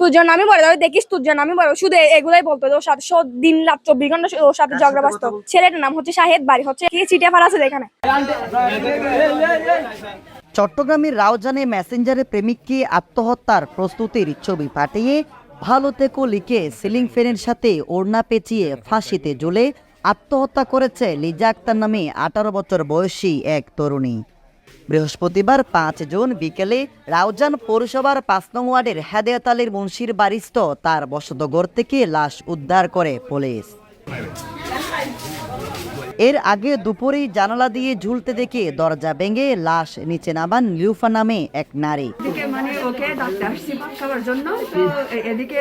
তোর জন্য আমি যাব দেখিস তোর জন্য আমি মরে শুধু এগুলাই বলতো ওর সাথে সব দিন রাত চব্বিশ ঘণ্টা ওর সাথে ঝগড়া বাস্ত ছেলেটার নাম হচ্ছে শাহেদ বাড়ি। হচ্ছে কি চিটিয়াপাড়া আছে এখানে? চট্টগ্রামের রাউজানে মেসেঞ্জারে প্রেমিককে আত্মহত্যার প্রস্তুতির ছবি পাঠিয়ে ভালো থেকো লিখে সিলিং ফ্যানের সাথে ওড়না পেঁচিয়ে ফাঁসিতে জ্বলে আত্মহত্যা করেছে লিজা আক্তার নামে আঠারো বছর বয়সী এক তরুণী। বৃহস্পতিবার পাঁচ জুন বিকেলে রাউজান পৌরসভার পাঁচ নং ওয়ার্ডের হেদায়ত মুন্সির বাড়িস্থ তার বসতঘর থেকে লাশ উদ্ধার করে পুলিশ। এর আগে দুপুরেই জানালা দিয়ে ঝুলতে দেখে দরজা ভেঙে লাশ নিচে নামান লিউফা নামে এক নারী। মানে ওকে এদিকে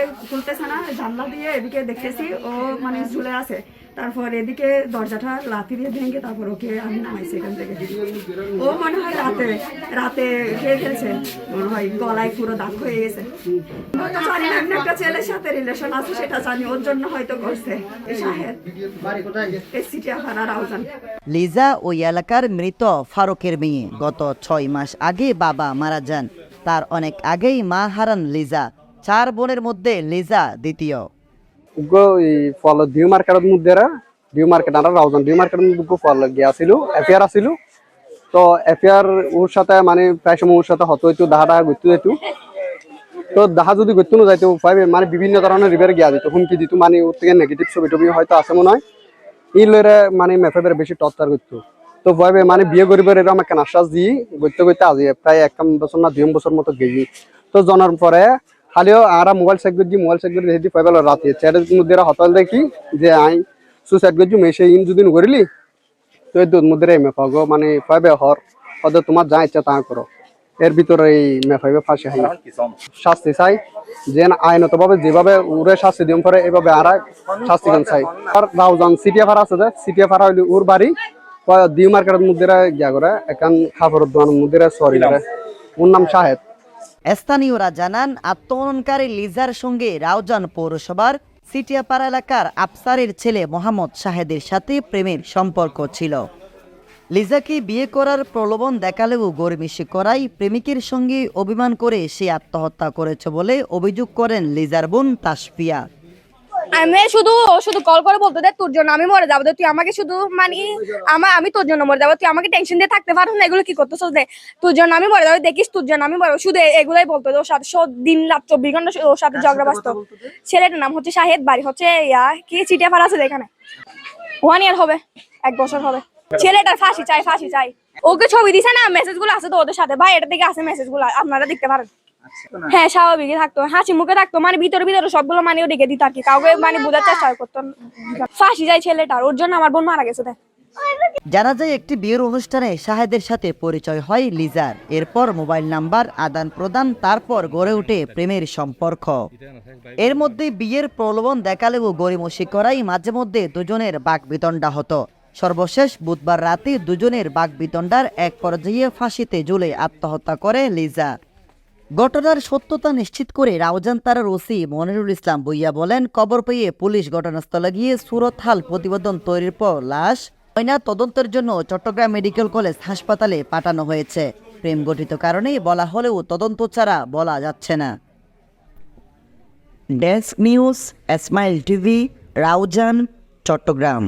জানলা দিয়ে এদিকে দেখতেছি, ও মানে ঝুলে আছে। তারপর এদিকে দরজাটা লাথি দিয়ে ভেঙে তারপর ওকে আমি নামাইছি এখান থেকে। ও মনে হয় রাতে রাতে খেয়ে ফেলছে। মনে হয় গলায় পুরো দাগ হয়ে গেছে। জানি না একটা ছেলের সাথে রিলেশন আছে, সেটা জানি, ওর জন্য হয়তো করছে। এই সাহেব এই সিটিয়াখানা রাউজান লিজা ওই এলাকার মৃত ফারুকের মেয়ে। গত ছয় মাস আগে বাবা মারা যান। তার অনেক আগেই মা হারান লিজা। চার বোনের মধ্যে লিজা দ্বিতীয়। ফল ডিউ মার্কেটের মধ্যে ডিউ মার্কেট আর রাউজান ডিউ মার্কেটের মধ্যে ফল গিয়াছিল এফিয়ার আছিল। তো এফিয়ার ওর সাথে মানে প্রায় সময় ওর সাথে হতো হইতো দাহাটা গইতো যেত তো দাহা যদি না যাইতো মানে বিভিন্ন ধরনের রিভার গিয়া দিত হুমকি দিত মানে ওর থেকে নেগেটিভ ছবি টবি হয়তো আছে মনে হয়। এই লইরে মানে মেফেবের বেশি টর্চার করতো তো ভাবে মানে বিয়ে করিবার এরকম আমাকে আশ্বাস দিয়ে গইতে গইতে আজি প্রায় এক বছর না দুই বছর মতো গেছি। তো জানার পরে খালিও আরা মোবাইল চেক করছি মোবাইল চেক করে দেখি পাইবেল রাতে। চ্যাটের মধ্যে এরা হতাল দেখি যে আই সুসাইড করছি মেসে ইন যদি করিলি। তো এই দুধ মধ্যে মে পাগো মানে পাইবে হর। হয়তো তোমার যা ইচ্ছা তা করো। এর ভিতরে এই মে পাইবে ফাঁসি হাই শাস্তি চাই যে আইনত ভাবে যেভাবে উড়ে শাস্তি দিম পরে, এভাবে আর শাস্তি গান চাই। আর রাউজান সিটিয়া ভাড়া আছে যে, সিটিয়া ভাড়া হইলে ওর বাড়ি দিউ মার্কেটের মধ্যে গিয়া করে, একান খাবারের দোকানের মধ্যে সরি করে। ওর নাম শাহেদ। স্থানীয়রা জানান, আত্মহননকারী লিজার সঙ্গে রাউজান পৌরসভার সিটিয়াপাড়া এলাকার আফসারের ছেলে মোহাম্মদ শাহেদের সাথে প্রেমের সম্পর্ক ছিল। লিজাকে বিয়ে করার প্রলোভন দেখালেও গরমিশে করাই প্রেমিকের সঙ্গে অভিমান করে সে আত্মহত্যা করেছে বলে অভিযোগ করেন লিজার বোন তাসফিয়া। আমি শুধু শুধু কল করে বলতো দেখ তোর জন্য আমি মরে যাব তুই আমাকে শুধু মানে আমার আমি তোর জন্য মরে যাব। তুই আমাকে টেনশন দিয়ে থাকতে পারো না এগুলো কি করতেছ দে? তোর জন্য আমি মরে যাব দেখিস তোর জন্য আমি মরে শুধু এগুলাই বলতো ওর সাথে সব দিন রাত চব্বিশ ঘণ্টা ওর সাথে ঝগড়া বাস্ত ছেলেটার নাম হচ্ছে শাহেদ বাড়ি হচ্ছে ইয়া কি চিটিয়াপাড়া আছে এখানে? ওয়ান ইয়ার হবে এক বছর হবে। ছেলেটার ফাঁসি চাই ফাঁসি চাই। ওকে ছবি দিছে না মেসেজগুলো আছে সাথে। আছে মেসেজগুলো আপনারা দেখতে পারেন। হ্যাঁ থাকতো। হাসি মুখে থাকতো মানে ভিতরে ভিতরে সবগুলো মানে দিত আর কি। কাউকে মানে বোঝার চেষ্টা করতো ফাঁসি ছেলেটার, ওর জন্য আমার বোন মারা গেছে, দেখ। জানা যায়, একটি বিয়ের অনুষ্ঠানে শাহেদের সাথে পরিচয় হয় লিজার। এরপর মোবাইল নাম্বার, আদান প্রদান, তারপর গড়ে ওঠে প্রেমের সম্পর্ক। এর মধ্যে বিয়ের প্রলোভন দেখালেও গরিমসি করাই মাঝে মধ্যে দুজনের বাক বিতণ্ডা হতো। সর্বশেষ বুধবার রাতে দুজনের বাক বিতণ্ডার এক পর্যায়ে ফাঁসিতে ঝুলে আত্মহত্যা করে লিজা। ঘটনার সত্যতা নিশ্চিত করে রাউজান তারার ওসি মনিরুল ইসলাম বইয়া বলেন, কবর পেয়ে পুলিশ ঘটনাস্থলে গিয়ে সুরতহাল প্রতিবেদন তৈরির পর লাশ ময়না তদন্তের জন্য চট্টগ্রাম মেডিকেল কলেজ হাসপাতালে পাঠানো হয়েছে। প্রেম গঠিত কারণেই বলা হলেও তদন্ত ছাড়া বলা যাচ্ছে না। Desk news smile TV, Raozan, Chattogram.